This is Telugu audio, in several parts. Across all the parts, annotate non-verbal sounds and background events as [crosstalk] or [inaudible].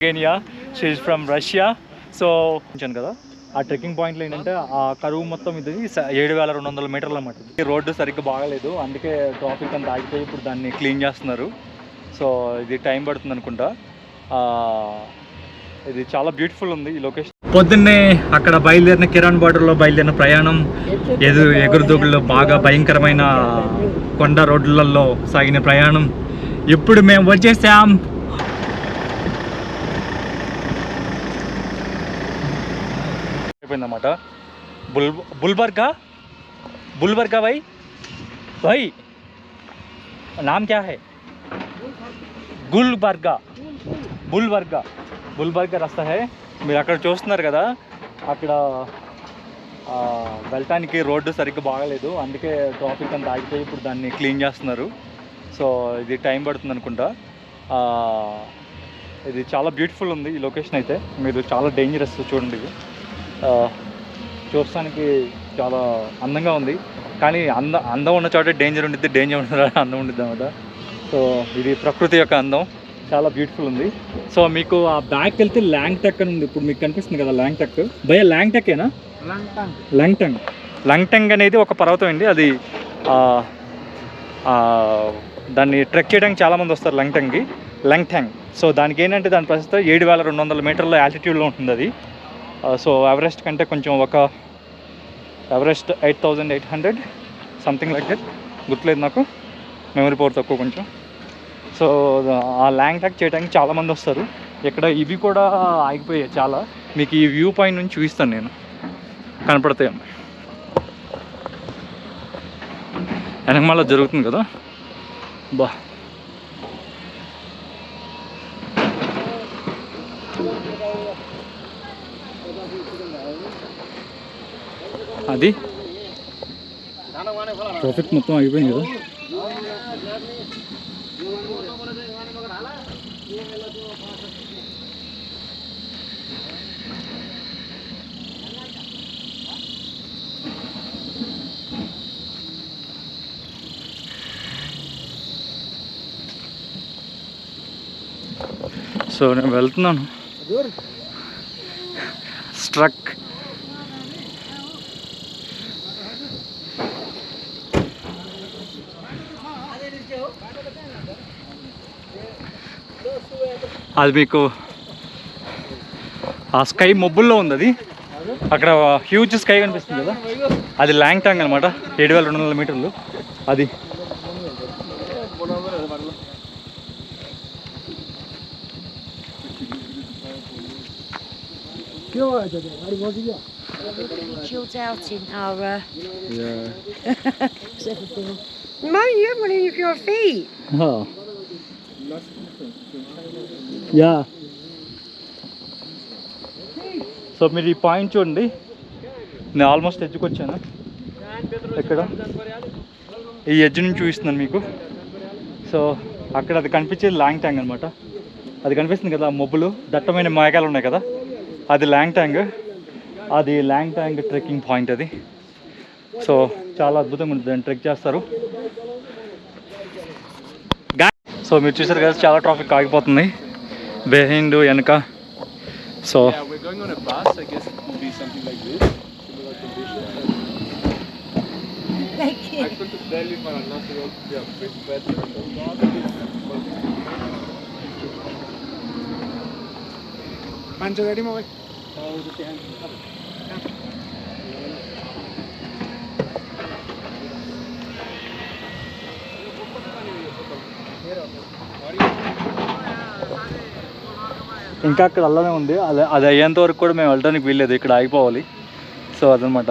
కేనియా షీఈ్ ఫ్రమ్ రష్యా సో ఉంచాను కదా ఆ ట్రెక్కింగ్ పాయింట్లో ఏంటంటే ఆ కరువు మొత్తం ఇది ఏడు వేల రెండు వందల మీటర్లు అన్నమాట రోడ్డు సరిగ్గా బాగలేదు అందుకే ట్రాఫిక్ అంతా ఆగిపోయి ఇప్పుడు దాన్ని క్లీన్ చేస్తున్నారు. సో ఇది టైం పడుతుంది అనుకుంటా. ఇది చాలా బ్యూటిఫుల్ ఉంది ఈ లొకేషన్ పొద్దున్నే అక్కడ బయలుదేరిన కిరాణ్ బార్డర్లో బయలుదేరిన ప్రయాణం ఎదు ఎగురుదొగుల్లో బాగా భయంకరమైన కొండ రోడ్లలో సాగిన ప్రయాణం. ఇప్పుడు మేము వచ్చేసాం అనమాట బుల్ బుల్బర్గా? బుల్బర్గా వై? వై? నామ్ క్యా హై? గుల్బర్గా. బుల్బర్గా. బుల్బర్గా రస్తా హై. మీరు అక్కడ చూస్తున్నారు కదా అక్కడ వెళ్ళటానికి రోడ్డు సరిగ్గా బాగలేదు. అందుకే ట్రాఫిక్ అంతా ఆగిపోయి ఇప్పుడు దాన్ని క్లీన్ చేస్తున్నారు. సో ఇది టైం పడుతుంది అనుకుంటా. ఇది చాలా బ్యూటిఫుల్ ఉంది ఈ లొకేషన్ అయితే. మీరు చాలా డేంజరస్ చూడండి ఇది. చూడటానికి చాలా అందంగా ఉంది. కానీ అంద అందం ఉన్న చోట డేంజర్ ఉండిద్ది డేంజర్ ఉన్న చోట అందం ఉండిద్ది అనమాట సో ఇది ప్రకృతి యొక్క అందం. చాలా బ్యూటిఫుల్ ఉంది. సో మీకు ఆ బ్యాక్ వెళ్తే ల్యాంగ్ టెక్ అని ఉంది. ఇప్పుడు మీకు కనిపిస్తుంది కదా ల్యాంగ్ టెక్ భయ ల్యాంగ్ టెక్కేనా లంగ్టంగ్ లంగ్టంగ్ అనేది ఒక పర్వతం అండి. అది దాన్ని ట్రెక్ చేయడానికి చాలామంది వస్తారు లంగ్టంగ్కి లంగ్టాంగ్ సో దానికి ఏంటంటే దాని ప్రస్తుతం ఏడు వేల రెండు వందల మీటర్ల యాల్టిట్యూడ్లో ఉంటుంది అది. సో ఎవరెస్ట్ కంటే కొంచెం ఒక Everest eight thousand eight hundred something like that గుర్తులేదు నాకు. మెమరీ పవర్ తక్కువ కొంచెం. సో ఆ ల్యాంగ్ ట్యాక్ చేయడానికి చాలామంది వస్తారు. ఇక్కడ ఇవి కూడా ఆగిపోయాయి చాలా. మీకు ఈ వ్యూ పాయింట్ నుంచి చూపిస్తాను నేను. కనపడతాయి వెనకమాల జరుగుతుంది కదా? బా. అది. ట్రాఫిక్ మొత్తం అయిపోయింది కదా. సో నేను వెళ్తున్నాను. స్ట్రక్ అది మీకు ఆ స్కై మబ్బుల్లో ఉంది అది. అక్కడ హ్యూజ్ స్కై కనిపిస్తుంది కదా. అది ల్యాంగ్ టాంగ్ అనమాట ఏడు వేల రెండు వందల మీటర్లు. అది. Chilled out in our. Uh, Mine, you haven't your feet. Yeah. So మీరు ఈ పాయింట్ చూడండి. నేను ఆల్మోస్ట్ ఎడ్జ్కి వచ్చాను. ఎక్కడ? ఈ ఎడ్జ్ నుంచి చూపిస్తున్నాను మీకు. సో అక్కడ అది కనిపించేది లాంగ్ ట్యాంగ్ అనమాట అది కనిపిస్తుంది కదా మబ్బులు దట్టమైన మేఘాలు ఉన్నాయి కదా. అది లాంగ్ ట్యాంగ్. అది లాంగ్ ట్యాంగ్ ట్రెక్కింగ్ పాయింట్ అది. సో చాలా అద్భుతంగా ఉంటుంది దాన్ని ట్రెక్ చేస్తారు. సో మీరు చూసారు కదా చాలా ట్రాఫిక్ ఆగిపోతుంది. Behind you, Yanka. So yeah, we're going on a bus. I guess it will be something like this, similar conditions. you. I could tell you for another road to be a bit better. पाँच सौ गाड़ी में भाई ఇంకా అక్కడ అల్లనే ఉంది. అది అది అయ్యేంత వరకు కూడా మేము వెళ్ళడానికి వీల్లేదు. ఇక్కడ ఆగిపోవాలి. సో అదనమాట.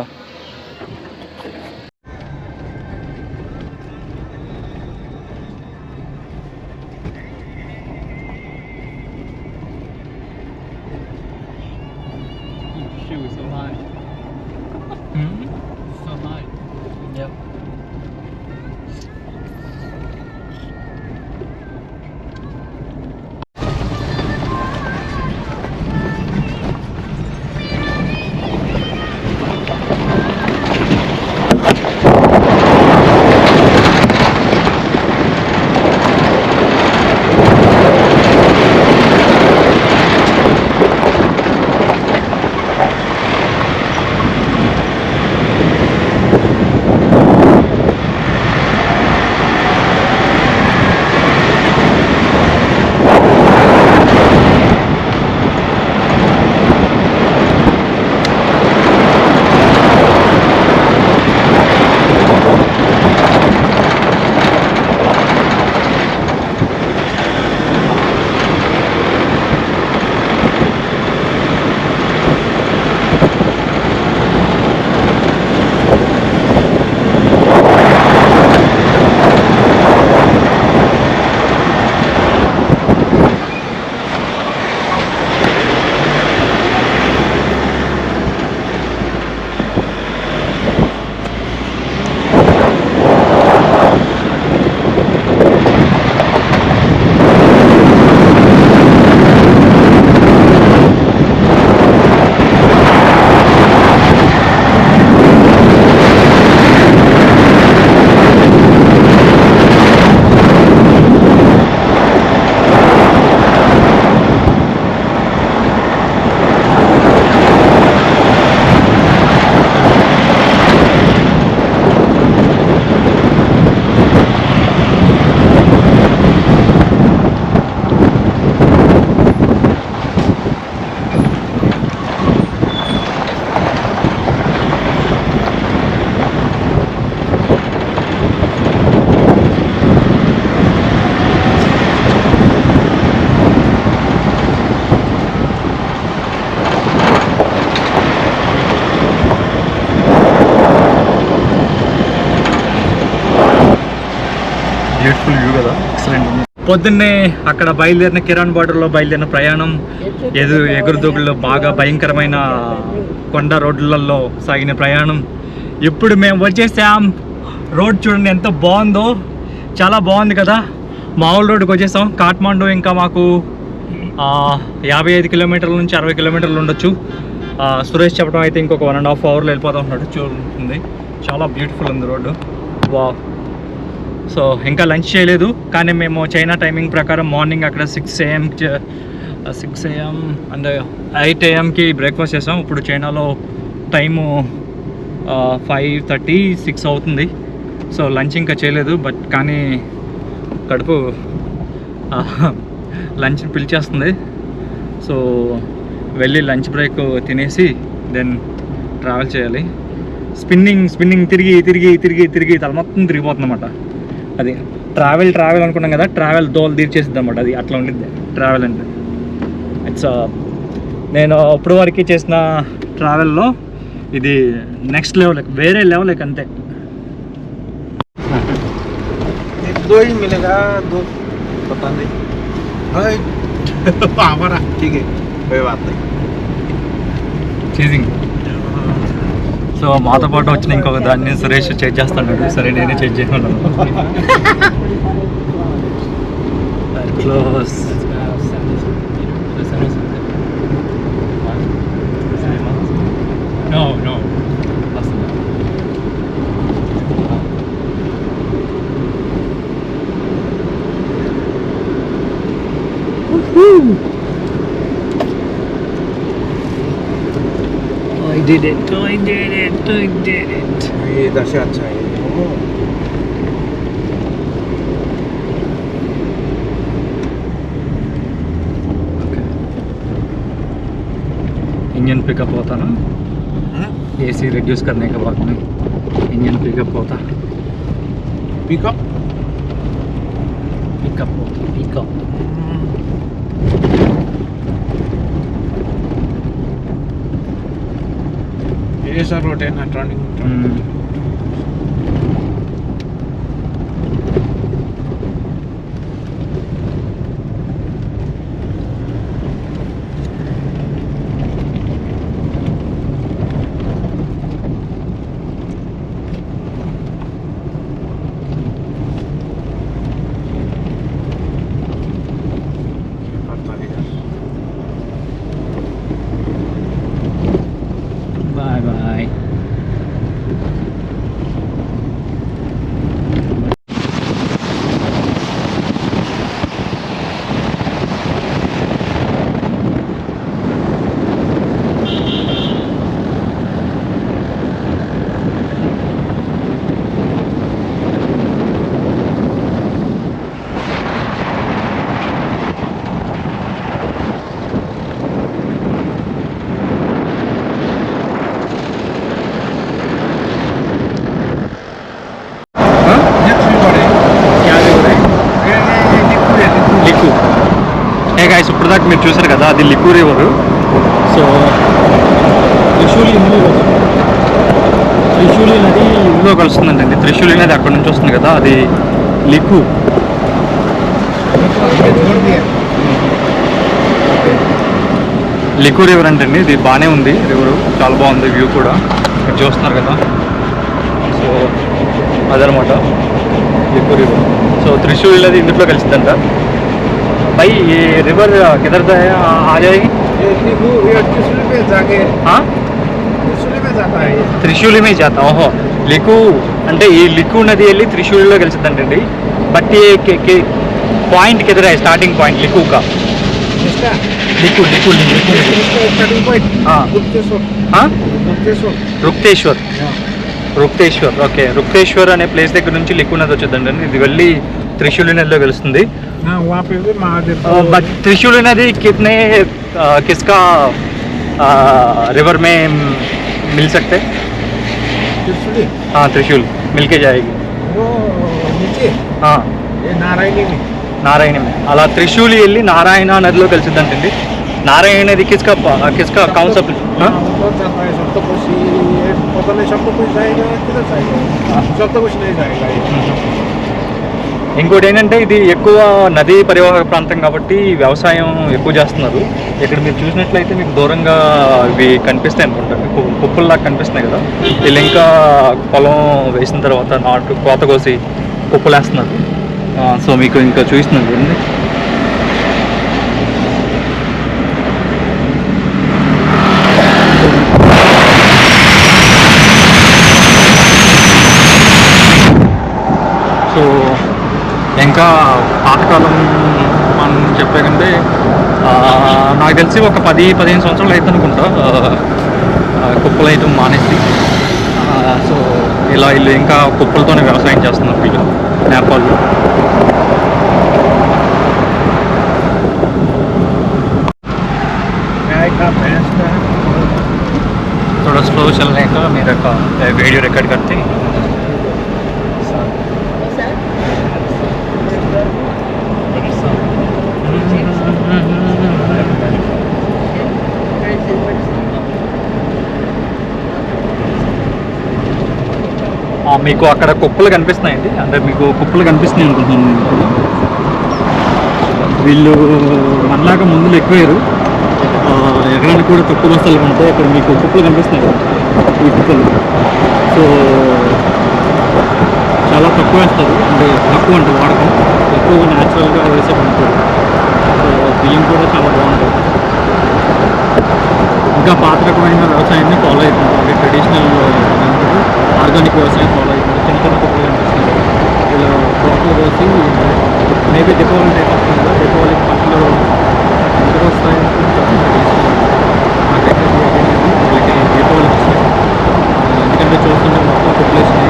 So high. బ్యూటిఫుల్ పొద్దున్నే అక్కడ బయలుదేరిన కిరాణ్ బార్డర్లో బయలుదేరిన ప్రయాణం ఎదు ఎగురుదొగుల్లో బాగా భయంకరమైన కొండ రోడ్లలో సాగిన ప్రయాణం. ఇప్పుడు మేము వచ్చేసాం. రోడ్ చూడండి ఎంత బాగుందో. చాలా బాగుంది కదా. మామూలు రోడ్డుకి వచ్చేసాం. కాఠ్మాండు ఇంకా మాకు యాభై ఐదు కిలోమీటర్ల నుంచి అరవై కిలోమీటర్లు ఉండొచ్చు. సురేష్ చెప్పడం అయితే ఇంకొక వన్ అండ్ హాఫ్ అవర్లో వెళ్ళిపోతాం ఉన్నాడు చూస్తుంది. చాలా బ్యూటిఫుల్ ఉంది రోడ్డు. వా సో ఇంకా లంచ్ చేయలేదు. కానీ మేము చైనా టైమింగ్ ప్రకారం మార్నింగ్ అక్కడ six AM six AM and eight ఏఎంకి breakfast చేసాం. ఇప్పుడు చైనాలో టైము ఫైవ్ థర్టీ సిక్స్ అవుతుంది. సో లంచ్ ఇంకా చేయలేదు. బట్ కానీ కడుపు లంచ్ పిలిచేస్తుంది. సో వెళ్ళి లంచ్ బ్రేక్ తినేసి దెన్ ట్రావెల్ చేయాలి. స్పిన్నింగ్ స్పిన్నింగ్ తిరిగి తిరిగి తిరిగి తిరిగి తల మొత్తం తిరిగిపోతుందనమాట అది ట్రావెల్ ట్రావెల్ అనుకున్నాం కదా ట్రావెల్ దోలు తీర్చేసిద్ది అనమాట అది అట్లా ఉండిద్ది ట్రావెల్ అంటే ఇట్స్ నేను ఇప్పుడు వరకు చేసిన ట్రావెల్లో ఇది నెక్స్ట్ లెవెల్ వేరే లెవెల్ అంతే दो ही मिलेगा दो पता नहीं अरे, हमारा ठीक है कोई बात नहीं చేసింగ్ [laughs] సో మాతో పాటు వచ్చిన ఇంకొక దాన్ని సురేష్ చేంజ్ చేస్తాడు సరే నేనే change చేయమన్నాను close did it, I did it, I did it. ये इधर से अच्छा है इंजन पिकअप होता ना एसी रिड्यूस करने के बाद में इंजन पिकअप होता पिकअप पिकअप होता पिकअप విజయసార్ రోడ్ అయినా టర్నింగ్ త్రిశూలి నది అక్కడ నుంచి వస్తుంది కదా అది లిక్కు లిక్కు రివర్ అంటండి ఇది బాగానే ఉంది రివర్ చాలా బాగుంది వ్యూ కూడా మీరు చూస్తున్నారు కదా సో అదనమాట లిక్కు రివర్ సో త్రిశూల్ నది ఇందులో కలిసిందంట भाई ये रिवर किधर से है आ आ जाएगी ये लिखू ये त्रिशूली पे जाके हाँ त्रिशूली में जाता है ये త్రిశూలి మీద చేద్దాం ఓహో లికు అంటే ఈ లికు నది వెళ్ళి త్రిశూలిలో కలిసిద్దంటండి బట్ ఈ పాయింట్ కిదర స్టార్టింగ్ పాయింట్ లికు కా इसका లికు లికు లికు నది इसका स्टार्टिंग पॉइंट हाँ। गुप्तेश्वर हाँ? गुप्तेश्वर రుక్తేశ్వర్ రుక్తేశ్వర్ ఓకే రుక్తేశ్వర్ అనే ప్లేస్ దగ్గర నుంచి లిక్కు నది వచ్చిందండి ఇది వెళ్ళి త్రిశూలి నదిలో కలుస్తుంది हाँ वहाँ पे भी महादेव बट त्रिशूली नदी कितने अ, किसका रिवर में मिल सकते त्रिशूली हाँ त्रिशूल मिल के जाएगी वो नीचे हाँ ये नारायणी में నారాయణ అలా త్రిశూలి వెళ్ళి నారాయణ నదిలో కలిసిద్దంటండి నారాయణ నది కిస్కా కిస్కా కాన్సెప్ట్ हाँ, उधर जाता है सप्तकोशी ये पता नहीं सप्तकोशी जाएगा किधर जाएगा सप्तकोशी नहीं जाएगा ये ఇంకోటి ఏంటంటే ఇది ఎక్కువ నదీ పరివాహక ప్రాంతం కాబట్టి వ్యవసాయం ఎక్కువ చేస్తున్నారు. ఇక్కడ మీరు చూసినట్లయితే మీకు దూరంగా ఇవి కనిపిస్తాయి అనుకుంటా. కుప్పల్లా కనిపిస్తున్నాయి కదా. వీళ్ళు ఇంకా పొలం వేసిన తర్వాత నాటు కోత కోసి కుప్పలేస్తున్నారు సో మీకు ఇంకా చూస్తున్నాను చూడండి సో ఇంకా పాతకాలం మనం చెప్పే కంటే ఆ, నాకు తెలిసి ఒక పది పదిహేను సంవత్సరాలు అయితే అనుకుంటా ఆ, ఆ, కుప్పలు వేయటం మానేసి ఆ, సో ఇలా వీళ్ళు ఇంకా కుప్పలతోనే వ్యవసాయం చేస్తున్నారు వీళ్ళు నేపాల్లో गाय का भैंस का थोड़ा स्लो चलने का मेरा का वीडियो रिकॉर्ड करते हैं మీకు అక్కడ కుప్పలు కనిపిస్తున్నాయండి. అంటే మీకు కుప్పలు కనిపిస్తున్నాయి అనుకుంటున్నాను ఇప్పుడు. వీళ్ళు మనలాగా ముందులు ఎక్కువేరు ఆ, ఎకరానికి కూడా తక్కువ బస్తాలు ఉంటాయి అక్కడ మీకు కుప్పలు కనిపిస్తున్నాయి. ఈ కుప్పలు సో చాలా తక్కువ వేస్తారు. అంటే తక్కువ అంటే వాడకం. ఎక్కువగా న్యాచురల్గా వేసే పండుగ సో బియ్యం కూడా చాలా బాగుంటుంది. ఇంకా పాత రకమైన వ్యవసాయాన్ని ఫాలో అవుతున్నారు అంటే ట్రెడిషనల్ ఆర్గానిక్ వ్యవసాయం ఫాలో అవుతున్నారు చిన్న చిన్న కుక్కలు కనిపిస్తుంది వీళ్ళు తోటలు కోసి మేబీ దీపావళి టైం వస్తుంది కదా దీపావళి పంటలు ఎందుకు వస్తాయి అనుకుంటాను వీళ్ళకి దీపావళి వస్తాయి ఎందుకంటే చూస్తుంటే మొత్తం పాపులేషన్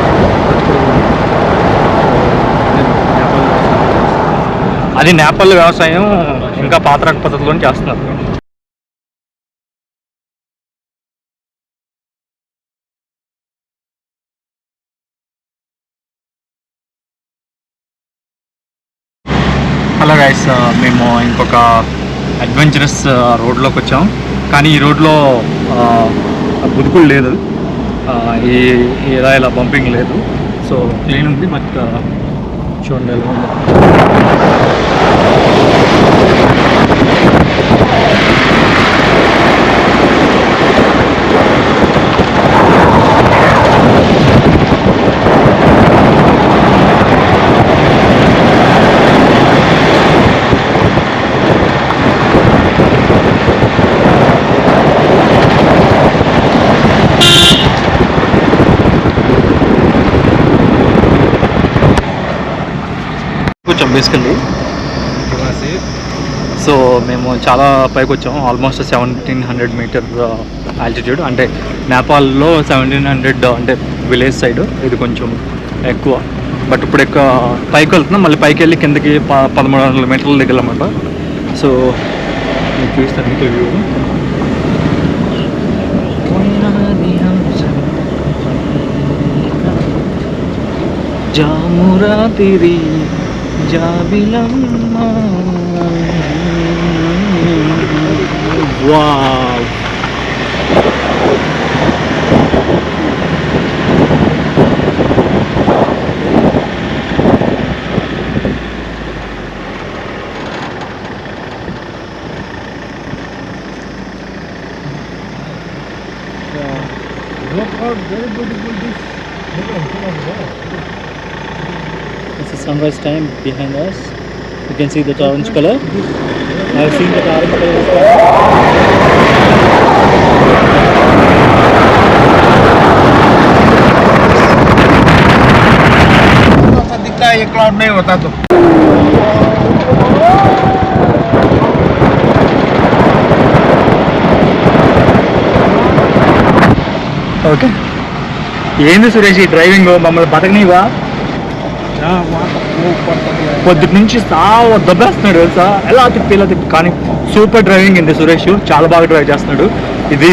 అది నేపాల్ వ్యవసాయం ఇంకా పాత రక పద్ధతిలో చేస్తున్నారు. గాయస్ uh, మేము ఇంకొక అడ్వెంచరస్ రోడ్లోకి uh, వచ్చాం. కానీ ఈ రోడ్లో బుదుకులు uh, లేదు. ఈ ఈ ఇలా ఇలా బంపింగ్ లేదు. సో క్లీన్ ఉంది బట్ చూడండి కూర్చోం బేసికల్లీ సో మేము చాలా పైకి వచ్చాం. Almost seventeen hundred metre altitude అంటే నేపాల్లో సెవెంటీన్ హండ్రెడ్ అంటే విలేజ్ సైడ్ ఇది కొంచెం ఎక్కువ. బట్ ఇప్పుడు ఎక్కువ పైకి వెళ్తున్నాం. మళ్ళీ పైకి వెళ్ళి కిందకి ప పదమూడు వందల మీటర్ల దగ్గర అనమాట సో మీకు చూస్తాను మీకు వ్యూ. జామురా తిరి যাবিলাম ওয়া It's the sunrise time behind us. You can see the orange color. I've seen that orange color as well. थोड़ा सा दिखता है ये क्लाउड नहीं होता तो ఓకే ఏంది సురేష్ ఈ డ్రైవింగ్ మమ్మల్ని బతకనివా పొద్దుటి నుంచి సావ దెబ్బేస్తున్నాడు తెలుసా? ఎలా తిప్పి ఇలా తిప్పి. కానీ సూపర్ డ్రైవింగ్ ఉంది సురేష్. చాలా బాగా డ్రైవ్ చేస్తున్నాడు. ఇది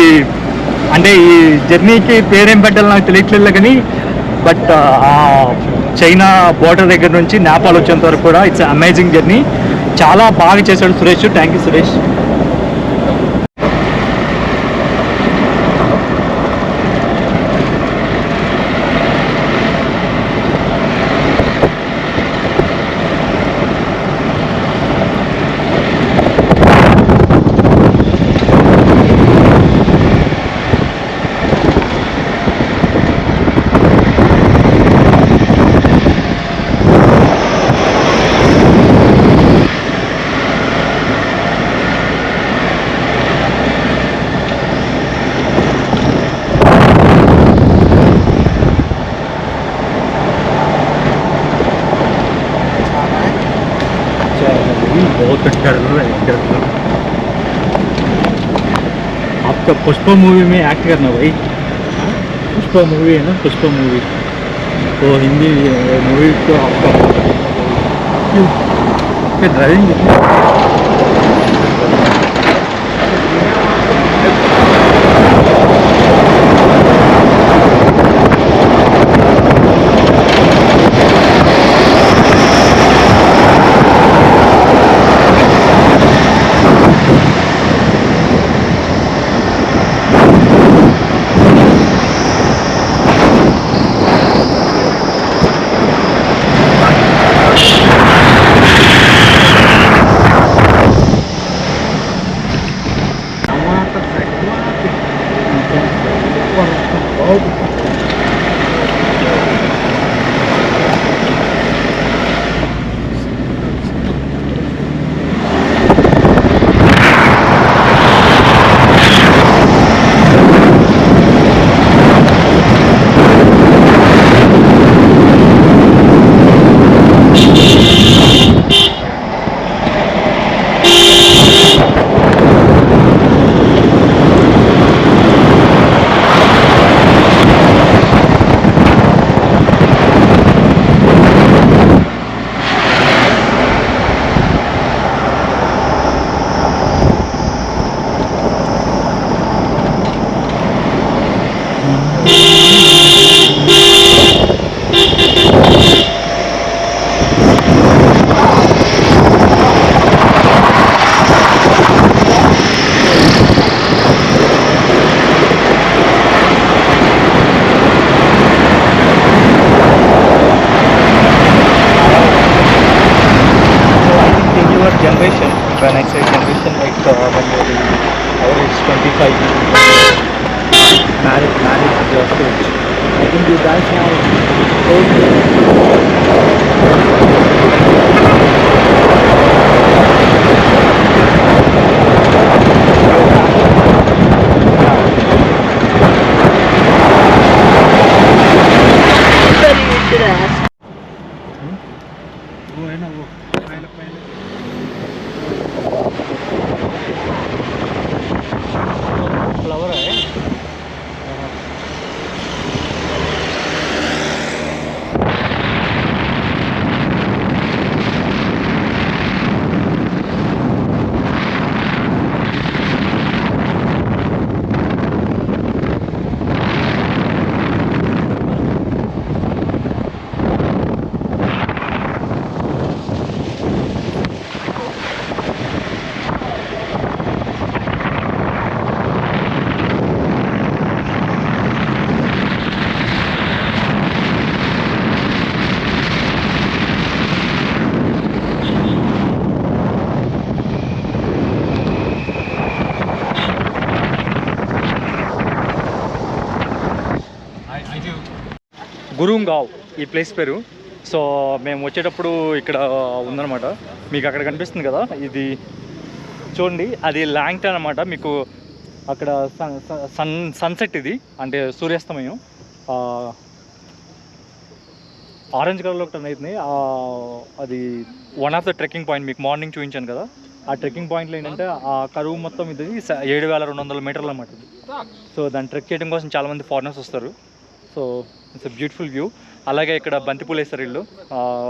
అంటే ఈ జర్నీకి పేరేం పెట్టాలో నాకు తెలియట్లేదు కానీ బట్ ఆ చైనా బోర్డర్ దగ్గర నుంచి నేపాల్ వచ్చేంత వరకు కూడా ఇట్స్ అమేజింగ్ జర్నీ చాలా బాగా చేశాడు సురేష్. Thank you Suresh. कर अच्छा है कर रहा है। आपका पुष्पा मूवी में एक्ट करना भाई पुष्पा मूवी है ना, पुष्पा मूवी तो हिंदी मूवी तो आपका ड्राइविंग గురుంగావ్ ఈ ప్లేస్ పేరు. సో మేము వచ్చేటప్పుడు ఇక్కడ ఉందన్నమాట. మీకు అక్కడ కనిపిస్తుంది కదా ఇది చూడండి అది ల్యాంగ్టన్ అనమాట మీకు అక్కడ సన్ సన్ సన్సెట్ ఇది అంటే సూర్యాస్తమయం. ఆరెంజ్ కలర్లో టర్న్ అవుతుంది ఆ, అది one of the trekking point మీకు మార్నింగ్ చూపించాను కదా. ఆ ట్రెక్కింగ్ పాయింట్లో ఏంటంటే ఆ కరువు మొత్తం ఇది ఏడు వేల రెండు వందల మీటర్లు అన్నమాట ఇది. సో దాన్ని ట్రెక్ చేయడం కోసం చాలామంది ఫారినర్స్ వస్తారు. సో ఇట్స్ బ్యూటిఫుల్ వ్యూ అలాగే ఇక్కడ బంతిపూలు వేస్తారు వీళ్ళు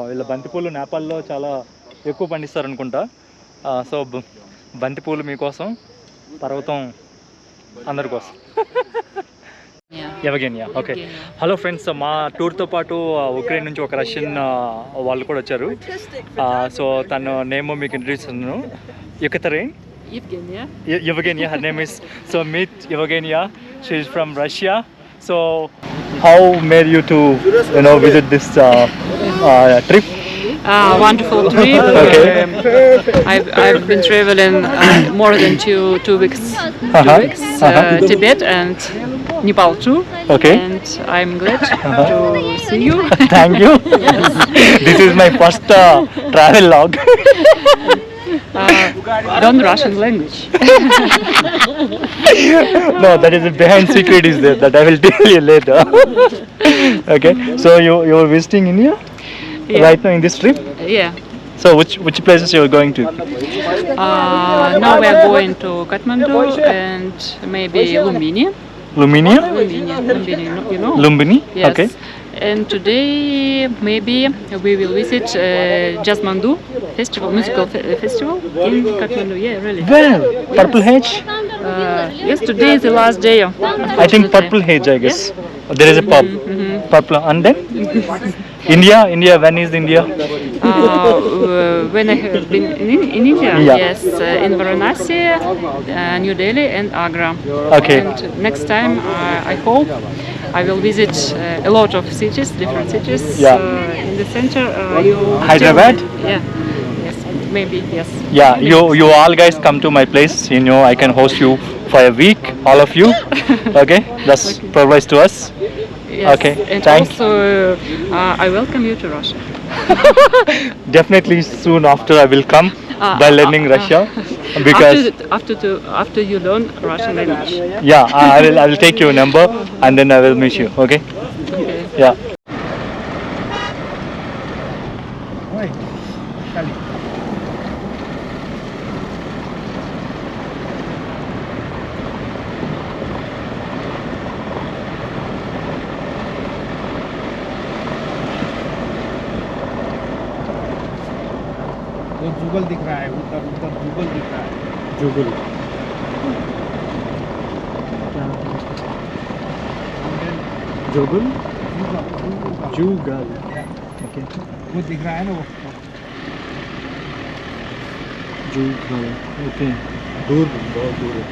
వీళ్ళ బంతిపూలు నేపాల్లో చాలా ఎక్కువ పండిస్తారు అనుకుంటా సో బంతిపూలు మీకోసం పర్వతం అందరి కోసం. ఎవగేనియా ఓకే. హలో ఫ్రెండ్స్ మా టూర్తో పాటు ఉక్రెయిన్ నుంచి ఒక రష్యన్ వాళ్ళు కూడా వచ్చారు. సో తను నేమ్ మీకు ఇంట్రడ్యూస్ చేస్తున్నాను. యుకతరేన్. her name is so meet Evgenia. She is from Russia. So, how made you to you know visit this uh, uh, trip? Uh, wonderful trip. Okay. Um, I've, I've been traveling uh, more than two two weeks. Two Uh-huh. weeks. Uh-huh. Uh, Tibet and Nepal too. Okay. And I'm glad to see you. [laughs] Thank you. [laughs] this is my first uh, travel log. [laughs] Uh, learn Russian language. [laughs] no, that is a behind secret is there that I will [laughs] tell you later. [laughs] okay. So you you were visiting India Yeah. right now in this trip. Yeah. So which which places you are going to? Uh, now we are going to Kathmandu and maybe Lumbini. Luminia? Lumbini, Lumbini, you know? Lumbini? Yes. Okay. And today maybe we will visit uh, Jasmandu festival, musical fe- festival in Kathmandu. Yeah, really. Well, Purple Hedge? Uh, yes, today is the last day. Of I think Purple Hedge, I guess. There is a pub. Purple. And then? [laughs] India? India, when is India? Uh, when I have been in, in India, Yeah. yes, uh, in Varanasi, uh, New Delhi, and Agra. Okay. And next time, uh, I hope I will visit uh, a lot of cities, different cities. Yeah. Uh, in the center, uh, you. Hyderabad? Yeah. Yes. Maybe. Yes. Yeah, you you all guys come to my place. You know, I can host you for a week, all of you. [laughs] Okay, that's privilege to us. Yes. okay, And thank- also, uh, I welcome you to Russia. [laughs] Definitely soon after I will come Uh, by learning uh, Russia [laughs] because after after to after you learn Russian language. yeah, I I will I will take your number and then I will meet you. Okay, Okay. yeah. वो दिख रहा है ना वो। जो ओके दूर बहुत दूर है।